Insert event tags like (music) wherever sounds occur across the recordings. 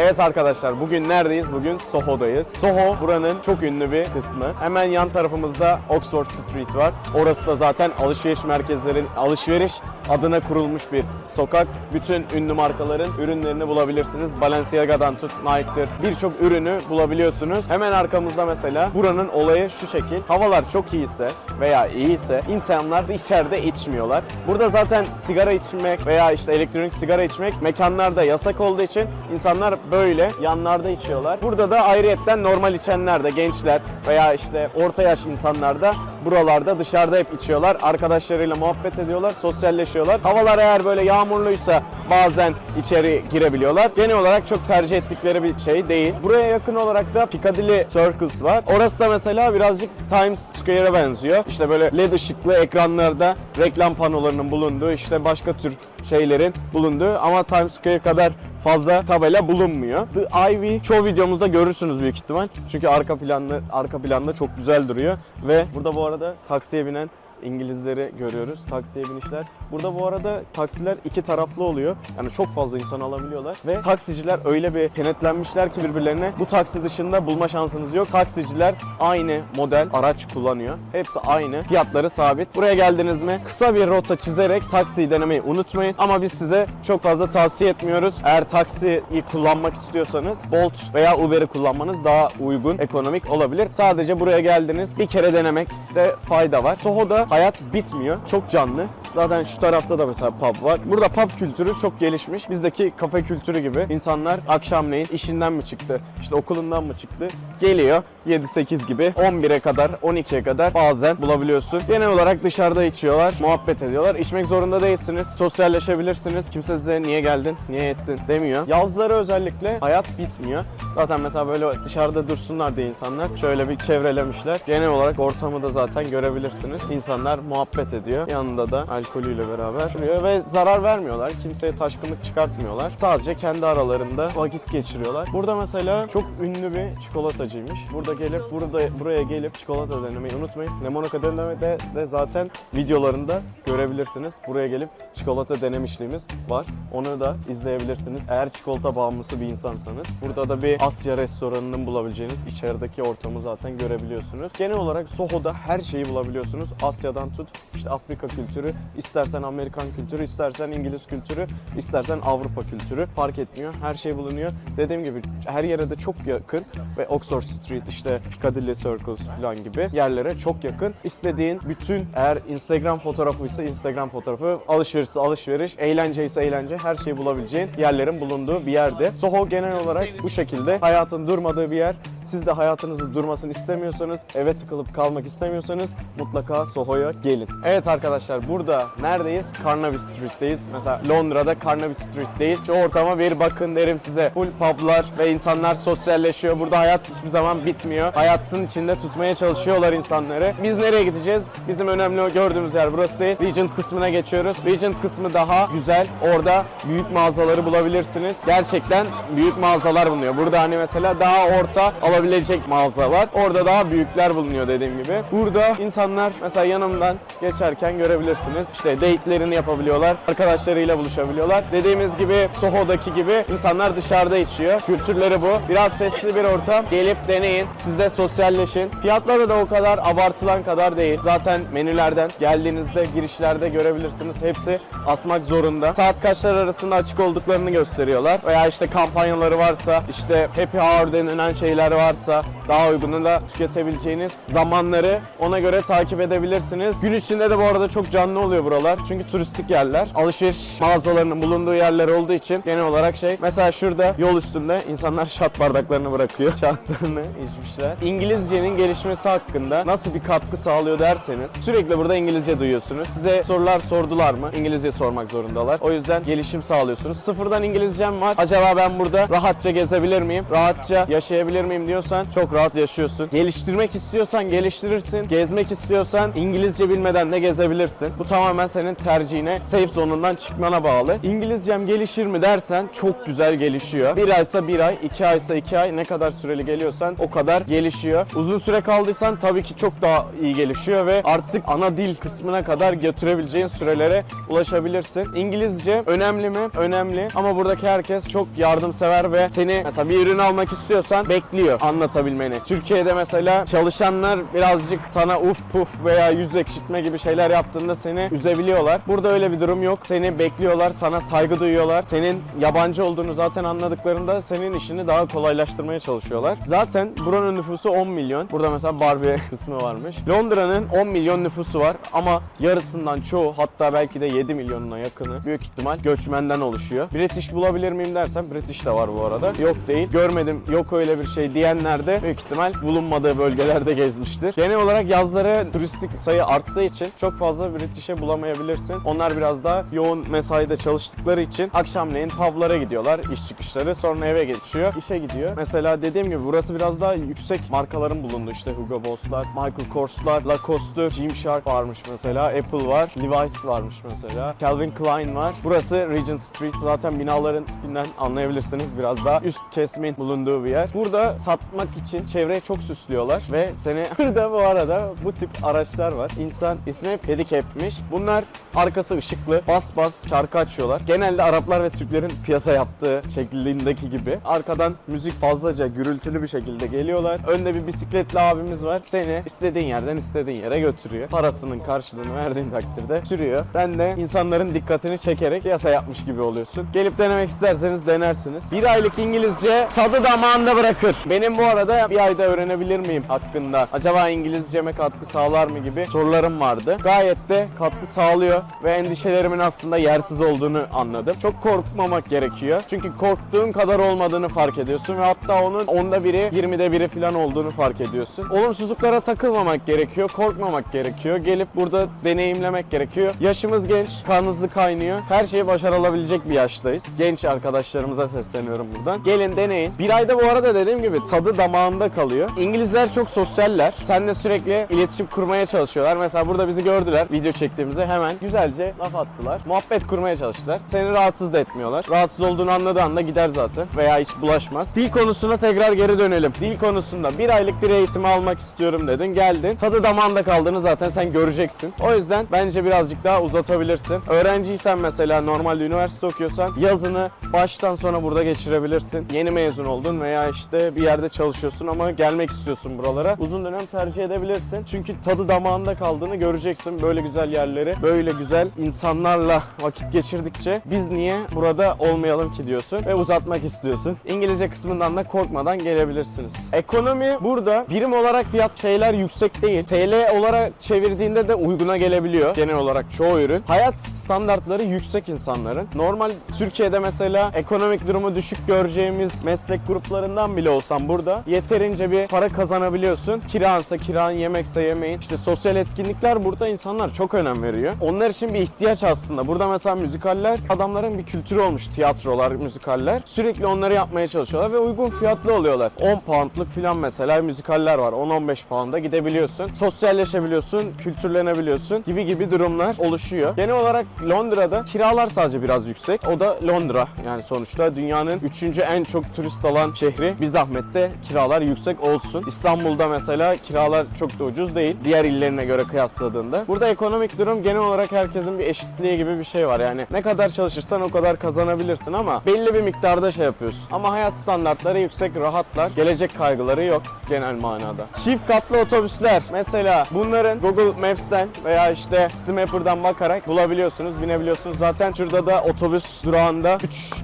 Evet arkadaşlar bugün neredeyiz? Bugün Soho'dayız. Soho buranın çok ünlü bir kısmı. Hemen yan tarafımızda Oxford Street var. Orası da zaten alışveriş merkezlerin alışveriş adına kurulmuş bir sokak. Bütün ünlü markaların ürünlerini bulabilirsiniz. Balenciaga'dan tut Nike'dır birçok ürünü bulabiliyorsunuz. Hemen arkamızda mesela buranın olayı şu şekil. Havalar çok iyiyse veya iyiyse insanlar da içeride içmiyorlar. Burada zaten sigara içmek veya işte elektronik sigara içmek mekanlarda yasak olduğu için insanlar böyle yanlarda içiyorlar. Burada da ayrıyetten normal içenler de gençler veya işte orta yaş insanlar da buralarda dışarıda hep içiyorlar. Arkadaşlarıyla muhabbet ediyorlar, sosyalleşiyorlar. Havalar eğer böyle yağmurluysa bazen içeri girebiliyorlar. Genel olarak çok tercih ettikleri bir şey değil. Buraya yakın olarak da Piccadilly Circus var. Orası da mesela birazcık Times Square'a benziyor. İşte böyle led ışıklı ekranlarda reklam panolarının bulunduğu, işte başka tür şeylerin bulunduğu ama Times Square kadar fazla tabela bulunmuyor. The Ivy çoğu videomuzda görürsünüz büyük ihtimal. Çünkü arka planlı arka planda çok güzel duruyor ve burada bu arada taksiye binen İngilizleri görüyoruz. Taksiye binişler. Burada bu arada taksiler iki taraflı oluyor. Yani çok fazla insan alabiliyorlar. Ve taksiciler öyle bir kenetlenmişler ki birbirlerine bu taksi dışında bulma şansınız yok. Taksiciler aynı model araç kullanıyor. Hepsi aynı. Fiyatları sabit. Buraya geldiniz mi kısa bir rota çizerek taksiyi denemeyi unutmayın. Ama biz size çok fazla tavsiye etmiyoruz. Eğer taksiyi kullanmak istiyorsanız Bolt veya Uber'i kullanmanız daha uygun, ekonomik olabilir. Sadece buraya geldiniz bir kere denemekte fayda var. Soho'da hayat bitmiyor. Çok canlı. Zaten şu tarafta da mesela pub var. Burada pub kültürü çok gelişmiş. Bizdeki kafe kültürü gibi insanlar akşamleyin işinden mi çıktı, işte okulundan mı çıktı geliyor 7-8 gibi 11'e kadar 12'ye kadar bazen bulabiliyorsun. Genel olarak dışarıda içiyorlar, muhabbet ediyorlar. İçmek zorunda değilsiniz. Sosyalleşebilirsiniz. Kimse size niye geldin, niye ettin demiyor. Yazları özellikle hayat bitmiyor. Zaten mesela böyle dışarıda dursunlar diye insanlar şöyle bir çevrelemişler. Genel olarak ortamı da zaten görebilirsiniz. İnsanlar muhabbet ediyor. Yanında da alkolüyle beraber ve zarar vermiyorlar. Kimseye taşkınlık çıkartmıyor. Sadece kendi aralarında vakit geçiriyorlar. Burada mesela çok ünlü bir çikolatacıymış. Burada gelip burada buraya gelip çikolata denemeyi unutmayın. Lemonaca denemede de zaten videolarında görebilirsiniz. Buraya gelip çikolata denemişliğimiz var. Onu da izleyebilirsiniz. Eğer çikolata bağımlısı bir insansanız. Burada da bir Asya restoranının bulabileceğiniz içerideki ortamı zaten görebiliyorsunuz. Genel olarak Soho'da her şeyi bulabiliyorsunuz. Asya'dan tut işte Afrika kültürü, istersen Amerikan kültürü, istersen İngiliz kültürü, istersen Avrupa kültürü fark etmiyor. Her şey bulunuyor. Dediğim gibi her yere de çok yakın ve Oxford Street işte Piccadilly Circus falan gibi yerlere çok yakın. İstediğin bütün eğer Instagram fotoğrafı ise Instagram fotoğrafı, alışveriş ise alışveriş, eğlence ise eğlence her şeyi bulabileceğin yerlerin bulunduğu bir yerde. Soho genel olarak bu şekilde hayatın durmadığı bir yer. Siz de hayatınızı durmasını istemiyorsanız, eve tıkılıp kalmak istemiyorsanız mutlaka Soho'ya gelin. Evet arkadaşlar burada neredeyiz? Carnaby Street'teyiz. Mesela Londra'da Carnaby Street'teyiz. Şu ortama bir bakın derim size. Full publar ve insanlar sosyalleşiyor. Burada hayat hiçbir zaman bitmiyor. Hayatın içinde tutmaya çalışıyorlar insanları. Biz nereye gideceğiz? Bizim önemli gördüğümüz yer burası değil. Regent kısmına geçiyoruz. Regent kısmı daha güzel. Orada büyük mağazaları bulabilirsiniz. Gerçekten büyük mağazalar bulunuyor. Burada hani mesela daha orta alabilecek mağaza var. Orada daha büyükler bulunuyor dediğim gibi. Burada insanlar mesela yanımdan geçerken görebilirsiniz. İşte date'lerini yapabiliyorlar. Arkadaşlarıyla buluşabiliyorlar. Dediğimiz gibi Soho'daki gibi insanlar dışarıda içiyor. Kültürleri bu. Biraz sesli bir ortam. Gelip deneyin. Siz de sosyalleşin. Fiyatları da o kadar abartılan kadar değil. Zaten menülerden geldiğinizde girişlerde görebilirsiniz. Hepsi asmak zorunda. Saat kaçlar arasında açık olduklarını gösteriyorlar. Veya işte kampanyaları varsa, işte happy hour denilen şeyler varsa daha uygununda tüketebileceğiniz zamanları ona göre takip edebilirsiniz. Gün içinde de bu arada çok canlı oluyor buralar. Çünkü turistik yerler. Alışveriş mağazalarının bulunduğu yerler olduğu için genel olarak şey. Mesela şurada yol üstünde insanlar şat bardaklarını bırakıyor. (laughs) Şatlarını içmişler. İngilizcenin gelişmesi hakkında nasıl bir katkı sağlıyor derseniz sürekli burada İngilizce duyuyorsunuz. Size sorular sordular mı? İngilizce sormak zorundalar. O yüzden gelişim sağlıyorsunuz. Sıfırdan İngilizcem var. Acaba ben burada rahatça gezebilir miyim? Rahatça yaşayabilir miyim diyorsan çok rahat yaşıyorsun. Geliştirmek istiyorsan geliştirirsin. Gezmek istiyorsan İngilizce bilmeden de gezebilirsin. Bu tamamen senin tercihine, safe zone'undan çıkmana bağlı. İngilizcem gelişir mi dersen çok güzel gelişiyor. Bir aysa bir ay, iki aysa iki ay ne kadar süreli geliyorsan o kadar gelişiyor. Uzun süre kaldıysan tabii ki çok daha iyi gelişiyor ve artık ana dil kısmına kadar götürebileceğin sürelere ulaşabilirsin. İngilizce önemli mi? Önemli. Ama buradaki herkes çok yardımsever ve seni mesela bir ürün almak istiyorsan bekliyor anlatabilmeni. Türkiye'de mesela çalışanlar birazcık sana uf puf veya yüz ekşitme gibi şeyler yaptığında seni üzebiliyorlar. Burada öyle bir durum yok. Seni bekliyorlar, sana saygı duyuyorlar. Senin yabancı olduğunu zaten anladıklarında senin işini daha kolaylaştırmaya çalışıyorlar. Zaten buranın nüfusu 10 milyon. Burada mesela Barbie (laughs) kısmı varmış. Londra'nın 10 milyon nüfusu var ama yarısından çoğu hatta belki de 7 milyonuna yakını büyük ihtimal göçmenden oluşuyor. British bulabilir miyim dersen British de var bu arada. Yok değil. Görmedim yok öyle bir şey diyenler de büyük ihtimal bulunmadığı bölgelerde gezmiştir. Genel olarak yazları turistik sayı arttığı için çok fazla British'e bulamayabilirsin. Onlar biraz daha yoğun mesaide çalıştıkları için akşamleyin publara gidiyorlar iş çıkışları sonra eve geçiyor işe gidiyor. Mesela dediğim gibi burası biraz daha yüksek markaların bulunduğu işte Hugo Boss'lar, Michael Kors'lar, Lacoste, Gymshark varmış mesela, Apple var, Levi's varmış mesela, Calvin Klein var. Burası Regent Street zaten binaların tipinden anlayabilirsiniz biraz daha üst kesimin bulunduğu bir yer. Burada satmak için çevreyi çok süslüyorlar ve seni (laughs) burada bu arada bu tip araçlar var. İnsan ismi pedicab'miş. Bunlar arkası ışıklı, bas bas şarkı açıyorlar. Genelde Araplar ve Türklerin piyasa yaptığı şeklindeki gibi. Arkadan müzik fazlaca gürültülü bir şekilde geliyorlar. Önde bir bisikletli abimiz var. Seni istediğin yerden istediğin yere götürüyor. Parasının karşılığını verdiğin takdirde sürüyor. Sen de insanların dikkatini çekerek piyasa yapmış gibi oluyorsun. Gelip denemek isterseniz denersiniz. Bir aylık İngilizce tadı damağında bırakır. Benim bu arada bir ayda öğrenebilir miyim hakkında? Acaba İngilizceme katkı sağlar mı gibi sorularım vardı. Gayet de katkı sağlıyor ve endişelerimin aslında yersiz olduğunu anladım. Çok korkmamak gerekiyor. Çünkü korktuğun kadar olmadığını fark ediyorsun ve hatta onun onda biri, 20'de biri falan olduğunu fark ediyorsun. Olumsuzluklara takılmamak gerekiyor, korkmamak gerekiyor. Gelip burada deneyimlemek gerekiyor. Yaşımız genç, kan kaynıyor. Her şeyi başarılabilecek bir yaştayız. Genç arkadaşlarımıza sesleniyorum buradan. Gelin deneyin. Bir ayda bu arada dediğim gibi tadı damağında kalıyor. İngilizler çok sosyaller. Seninle sürekli iletişim kurmaya çalışıyorlar. Mesela burada bizi gördüler video çektiğimizde hemen güzelce laf attılar. Muhabbet kurmaya çalıştılar. Seni rahatsız da etmiyorlar. Rahatsız olduğunu anladığı anda gider zaten veya hiç bulaşmaz. Dil konusuna tekrar geri dönelim. Dil konusunda bir aylık bir eğitimi almak istiyorum dedin. Geldin. Tadı damağında kaldığını zaten sen göreceksin. O yüzden bence birazcık daha uzatabilirsin. Öğrenciysen mesela normalde üniversite okuyorsan yazını baştan sona burada geçirebilirsin. Yeni mezun oldun veya işte bir yerde çalışıyorsun ama gelmek istiyorsun buralara. Uzun dönem tercih edebilirsin. Çünkü tadı damağında kaldığını göreceksin. Böyle güzel yerleri, böyle güzel insanlarla vakit geçirdikçe biz niye burada olmayalım ki diyorsun ve uzatmak istiyorsun. İngilizce kısmından da korkmadan gelebilirsiniz. Ekonomi burada birim olarak fiyat şeyler yüksek değil. TL olarak çevirdiğinde de uyguna gelebiliyor. Genel olarak çoğu ürün. Hayat standartları yüksek insanların. Normal Türkiye'de mesela ekonomik durumu düşük göreceğimiz meslek gruplarından bile olsan burada yeterince bir para kazanabiliyorsun. Kiransa kiran, yemekse yemeğin. İşte sosyal etkinlikler burada insanlar çok önem veriyor. Onlar için bir ihtiyaç aslında. Burada mesela müzikaller adamların bir kültürü olmuş. Tiyatrolar, müzikaller. Sürekli onları yapmaya çalışıyorlar ve uygun fiyatlı oluyorlar. 10 poundlık falan mesela müzikaller var. 10-15 pound'a gidebiliyorsun. Sosyalleşebiliyorsun, kültürlenebiliyorsun gibi gibi durumlar oluşuyor. Genel olarak Londra'da kiralar sadece biraz yüksek. O da Londra. Yani sonuçta dünyanın 3. en çok turist alan şehri. Bir zahmette kiralar yüksek olsun. İstanbul'da mesela kiralar çok da ucuz değil. Diğer illerine göre kıyasladığında. Burada ekonomik durum genel olarak herkesin bir eşitliği gibi bir şey var. Yani ne kadar çalışırsan o kadar kazanabilirsin ama belli bir miktarda şey yapıyorsun. Ama hayat standartları yüksek, rahatlar. Gelecek kaygıları yok genel manada. Çift katlı otobüsler. Mesela bunların Google Maps'ten veya işte Steamapper'dan bakarak bulabiliyorsunuz, binebiliyorsunuz. Zaten şurada da otobüs durağında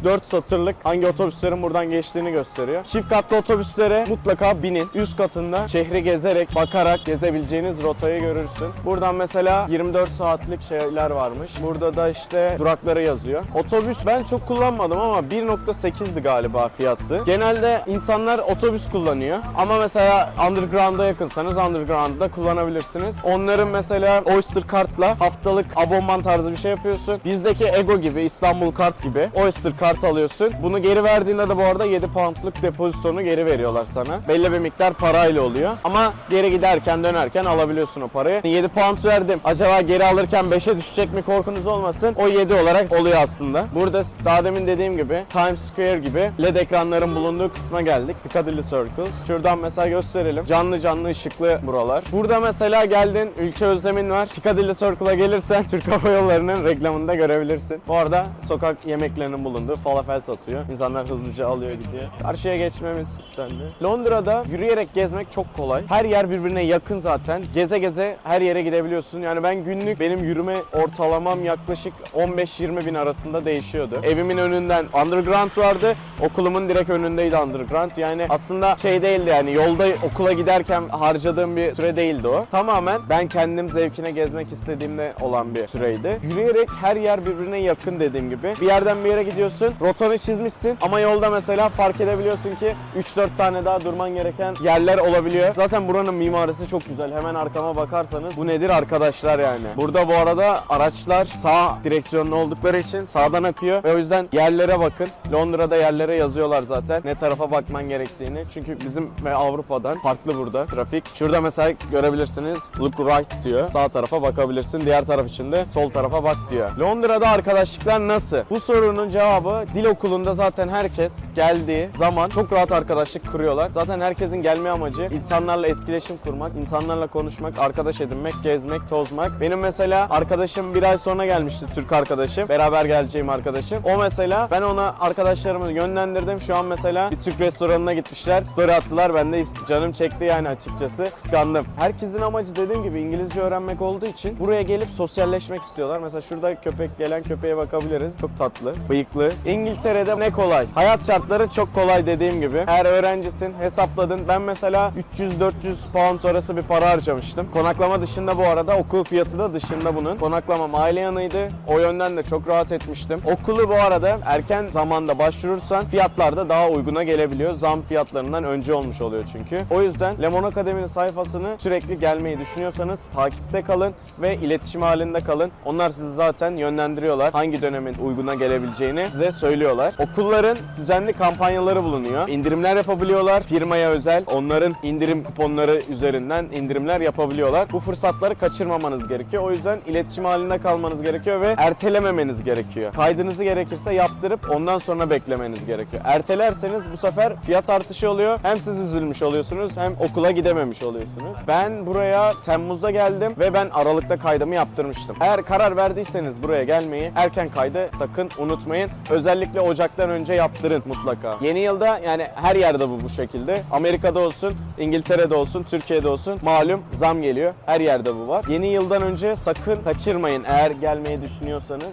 3-4 satırlık hangi otobüslerin buradan geçtiğini gösteriyor. Çift katlı otobüslere mutlaka binin. Üst katında şehri gezerek, bakarak gezebileceğiniz rotayı görürsün. Buradan mesela 24 saatlik şeyler varmış. Burada da işte durakları yazıyor. Otobüs ben çok kullanmadım ama 1.8'di galiba fiyatı. Genelde insanlar otobüs kullanıyor. Ama mesela Underground'a yakınsanız Underground'da kullanabilirsiniz. Onların mesela Oyster Kart'la haftalık abonman tarzı bir şey yapıyorsun. Bizdeki Ego gibi, İstanbul Kart gibi Oyster Kart alıyorsun. Bunu geri verdiğinde de bu arada 7 poundlık depozitonu geri veriyor. veriyorlar sana. Belli bir miktar parayla oluyor. Ama geri giderken dönerken alabiliyorsun o parayı. 7 pound verdim. Acaba geri alırken 5'e düşecek mi korkunuz olmasın. O 7 olarak oluyor aslında. Burada daha demin dediğim gibi Times Square gibi LED ekranların bulunduğu kısma geldik. Piccadilly Circles. Şuradan mesela gösterelim. Canlı canlı ışıklı buralar. Burada mesela geldin ülke özlemin var. Piccadilly Circle'a gelirsen (laughs) Türk Hava Yolları'nın reklamında görebilirsin. Bu arada sokak yemeklerinin bulunduğu falafel satıyor. İnsanlar hızlıca alıyor gidiyor. Karşıya geçmemiz istendi. Londra'da yürüyerek gezmek çok kolay. Her yer birbirine yakın zaten. Geze geze her yere gidebiliyorsun. Yani ben günlük benim yürüme ortalamam yaklaşık 15-20 bin arasında değişiyordu. Evimin önünden underground vardı. Okulumun direkt önündeydi underground. Yani aslında şey değildi yani yolda okula giderken harcadığım bir süre değildi o. Tamamen ben kendim zevkine gezmek istediğimde olan bir süreydi. Yürüyerek her yer birbirine yakın dediğim gibi. Bir yerden bir yere gidiyorsun. Rotanı çizmişsin ama yolda mesela fark edebiliyorsun ki 3-4 tane daha durman gereken yerler olabiliyor. Zaten buranın mimarisi çok güzel. Hemen arkama bakarsanız bu nedir arkadaşlar yani. Burada bu arada araçlar sağ direksiyonlu oldukları için sağdan akıyor ve o yüzden yerlere bakın. Londra'da yerlere yazıyorlar zaten ne tarafa bakman gerektiğini. Çünkü bizim ve Avrupa'dan farklı burada trafik. Şurada mesela görebilirsiniz look right diyor. Sağ tarafa bakabilirsin. Diğer taraf için de sol tarafa bak diyor. Londra'da arkadaşlıklar nasıl? Bu sorunun cevabı dil okulunda zaten herkes geldiği zaman çok rahat arkadaşlık kuruyorlar. Zaten herkesin gelme amacı insanlarla etkileşim kurmak, insanlarla konuşmak, arkadaş edinmek, gezmek, tozmak. Benim mesela arkadaşım bir ay sonra gelmişti Türk arkadaşım. Beraber geleceğim arkadaşım. O mesela ben ona arkadaşlarımı yönlendirdim. Şu an mesela bir Türk restoranına gitmişler. Story attılar. Ben de canım çekti yani açıkçası. Kıskandım. Herkesin amacı dediğim gibi İngilizce öğrenmek olduğu için buraya gelip sosyalleşmek istiyorlar. Mesela şurada köpek gelen köpeğe bakabiliriz. Çok tatlı, bıyıklı. İngiltere'de ne kolay. Hayat şartları çok kolay dediğim gibi. Eğer öğrencisin hesapladın. Ben mesela 300-400 pound arası bir para harcamıştım. Konaklama dışında bu arada okul fiyatı da dışında bunun. Konaklamam aile yanıydı. O yönden de çok rahat etmiştim. Okulu bu arada erken zamanda başvurursan fiyatlar da daha uyguna gelebiliyor. Zam fiyatlarından önce olmuş oluyor çünkü. O yüzden Lemon Akademi'nin sayfasını sürekli gelmeyi düşünüyorsanız takipte kalın ve iletişim halinde kalın. Onlar sizi zaten yönlendiriyorlar. Hangi dönemin uyguna gelebileceğini size söylüyorlar. Okulların düzenli kampanyaları bulunuyor. İndirimler yapabiliyorlar. Firmaya özel. Onların indirim kuponları üzerinden indirimler yapabiliyorlar. Bu fırsatları kaçırmamanız gerekiyor. O yüzden iletişim halinde kalmanız gerekiyor ve ertelememeniz gerekiyor. Kaydınızı gerekirse yaptırıp ondan sonra beklemeniz gerekiyor. Ertelerseniz bu sefer fiyat artışı oluyor. Hem siz üzülmüş oluyorsunuz hem okula gidememiş oluyorsunuz. Ben buraya Temmuz'da geldim ve ben Aralık'ta kaydımı yaptırmıştım. Eğer karar verdiyseniz buraya gelmeyi erken kaydı sakın unutmayın. Özellikle Ocak'tan önce yaptırın mutlaka. Yeni yılda yani her yerde bu bu şekilde. Amerika'da olsun, İngiltere'de olsun, Türkiye'de olsun malum zam geliyor. Her yerde bu var. Yeni yıldan önce sakın kaçırmayın eğer gelmeyi düşünüyorsanız.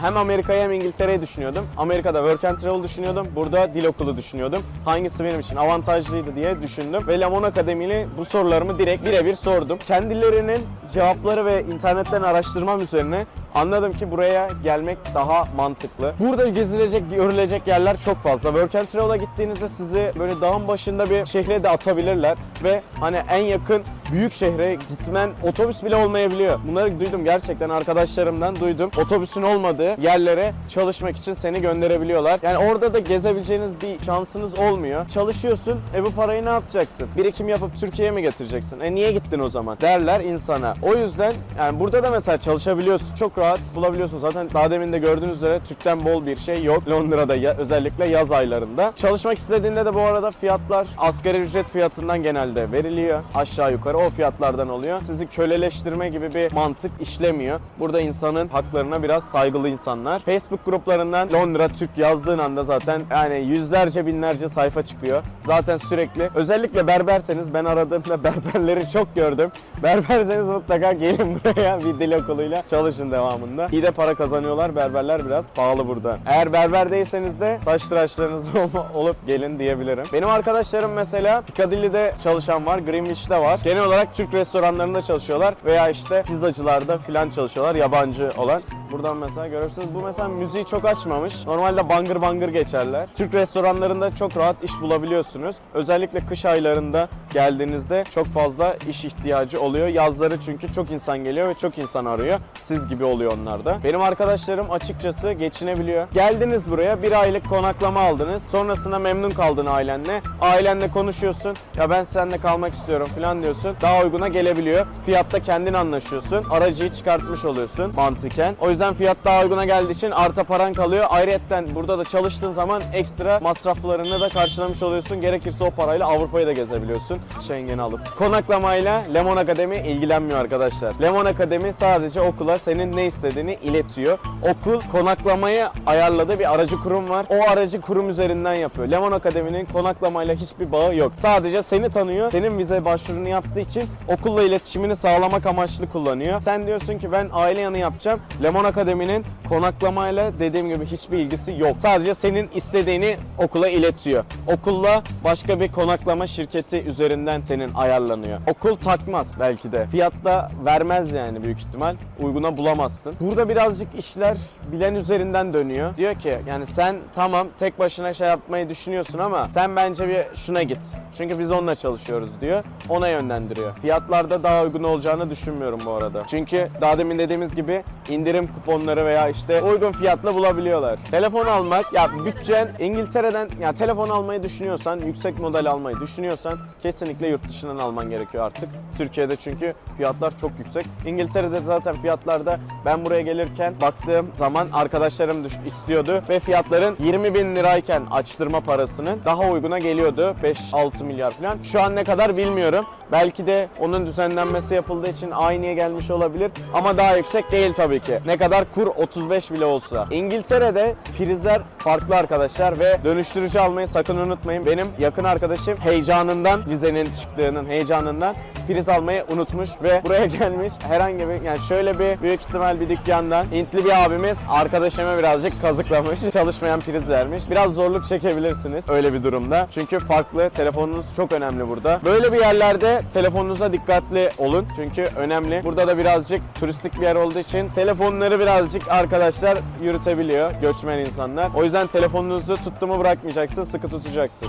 Hem Amerika'yı hem İngiltere'yi düşünüyordum. Amerika'da work and travel düşünüyordum. Burada dil okulu düşünüyordum. Hangisi benim için avantajlıydı diye düşündüm. Ve Lemon Akademi ile bu sorularımı direkt birebir sordum. Kendilerinin cevapları ve internetten araştırmam üzerine anladım ki buraya gelmek daha mantıklı. Burada gezilecek, görülecek yerler çok fazla. Work and Travel'a gittiğinizde sizi böyle dağın başında bir şehre de atabilirler ve hani en yakın büyük şehre gitmen otobüs bile olmayabiliyor. Bunları duydum gerçekten arkadaşlarımdan duydum. Otobüsün olmadığı yerlere çalışmak için seni gönderebiliyorlar. Yani orada da gezebileceğiniz bir şansınız olmuyor. Çalışıyorsun, e bu parayı ne yapacaksın? Birikim yapıp Türkiye'ye mi getireceksin? E niye gittin o zaman? Derler insana. O yüzden yani burada da mesela çalışabiliyorsun. Çok rahat bulabiliyorsun. Zaten daha demin de gördüğünüz üzere Türk'ten bol bir şey yok. Londra'da ya- özellikle yaz aylarında. Çalışmak istediğinde de bu arada fiyatlar asgari ücret fiyatından genelde veriliyor. Aşağı yukarı o fiyatlardan oluyor. Sizi köleleştirme gibi bir mantık işlemiyor. Burada insanın haklarına biraz saygılı insanlar. Facebook gruplarından Londra Türk yazdığın anda zaten yani yüzlerce binlerce sayfa çıkıyor. Zaten sürekli özellikle berberseniz ben aradığımda (laughs) berberleri çok gördüm. Berberseniz mutlaka gelin buraya bir dil okuluyla çalışın devamında. İyi para kazanıyorlar. Berberler biraz pahalı burada. Eğer berber değilseniz de saç tıraşlarınız (laughs) olup gelin diyebilirim. Benim arkadaşlarım mesela Piccadilly'de çalışan var, Greenwich'te var. Genel olarak Türk restoranlarında çalışıyorlar veya işte pizzacılarda filan çalışıyorlar yabancı olan. Buradan mesela görürsünüz. Bu mesela müziği çok açmamış. Normalde bangır bangır geçerler. Türk restoranlarında çok rahat iş bulabiliyorsunuz. Özellikle kış aylarında geldiğinizde çok fazla iş ihtiyacı oluyor. Yazları çünkü çok insan geliyor ve çok insan arıyor. Siz gibi oluyor oluyor onlarda. Benim arkadaşlarım açıkçası geçinebiliyor. Geldiniz buraya bir aylık konaklama aldınız. Sonrasında memnun kaldın ailenle. Ailenle konuşuyorsun. Ya ben seninle kalmak istiyorum falan diyorsun. Daha uyguna gelebiliyor. Fiyatta kendin anlaşıyorsun. Aracıyı çıkartmış oluyorsun mantıken. O yüzden fiyat daha uyguna geldiği için arta paran kalıyor. Ayrıyetten burada da çalıştığın zaman ekstra masraflarını da karşılamış oluyorsun. Gerekirse o parayla Avrupa'yı da gezebiliyorsun. Schengen'i alıp. Konaklamayla Lemon Akademi ilgilenmiyor arkadaşlar. Lemon Akademi sadece okula senin ne istediğini iletiyor. Okul konaklamayı ayarladığı bir aracı kurum var. O aracı kurum üzerinden yapıyor. Lemon Akademi'nin konaklamayla hiçbir bağı yok. Sadece seni tanıyor. Senin vize başvurunu yaptığı için okulla iletişimini sağlamak amaçlı kullanıyor. Sen diyorsun ki ben aile yanı yapacağım. Lemon Akademi'nin konaklamayla dediğim gibi hiçbir ilgisi yok. Sadece senin istediğini okula iletiyor. Okulla başka bir konaklama şirketi üzerinden senin ayarlanıyor. Okul takmaz belki de. Fiyatta vermez yani büyük ihtimal. Uyguna bulamazsın. Burada birazcık işler bilen üzerinden dönüyor. Diyor ki yani sen tamam tek başına şey yapmayı düşünüyorsun ama sen bence bir şuna git. Çünkü biz onunla çalışıyoruz diyor. Ona yönlendiriyor. Fiyatlarda daha uygun olacağını düşünmüyorum bu arada. Çünkü daha demin dediğimiz gibi indirim kuponları veya işte uygun fiyatla bulabiliyorlar. Telefon almak ya bütçen İngiltere'den ya telefon almayı düşünüyorsan, yüksek model almayı düşünüyorsan kesinlikle yurt dışından alman gerekiyor artık. Türkiye'de çünkü fiyatlar çok yüksek. İngiltere'de zaten fiyatlarda ben buraya gelirken baktığım zaman arkadaşlarım istiyordu ve fiyatların 20 bin lirayken açtırma parasının daha uyguna geliyordu. 5-6 milyar falan. Şu an ne kadar bilmiyorum. Belki de onun düzenlenmesi yapıldığı için aynıya gelmiş olabilir ama daha yüksek değil tabii ki. Ne kadar kur 35 bile olsa. İngiltere'de prizler farklı arkadaşlar ve dönüştürücü almayı sakın unutmayın. Benim yakın arkadaşım heyecanından vizenin çıktığının heyecanından priz almayı unutmuş ve buraya (laughs) gelmiş herhangi bir yani şöyle bir büyük ihtimal bir dükkandan Hintli bir abimiz arkadaşıma birazcık kazıklamış. Çalışmayan priz vermiş. Biraz zorluk çekebilirsiniz öyle bir durumda. Çünkü farklı telefonunuz çok önemli burada. Böyle bir yerlerde telefonunuza dikkatli olun. Çünkü önemli. Burada da birazcık turistik bir yer olduğu için telefonları birazcık arkadaşlar yürütebiliyor göçmen insanlar. O yüzden telefonunuzu tuttu mu bırakmayacaksın, sıkı tutacaksın.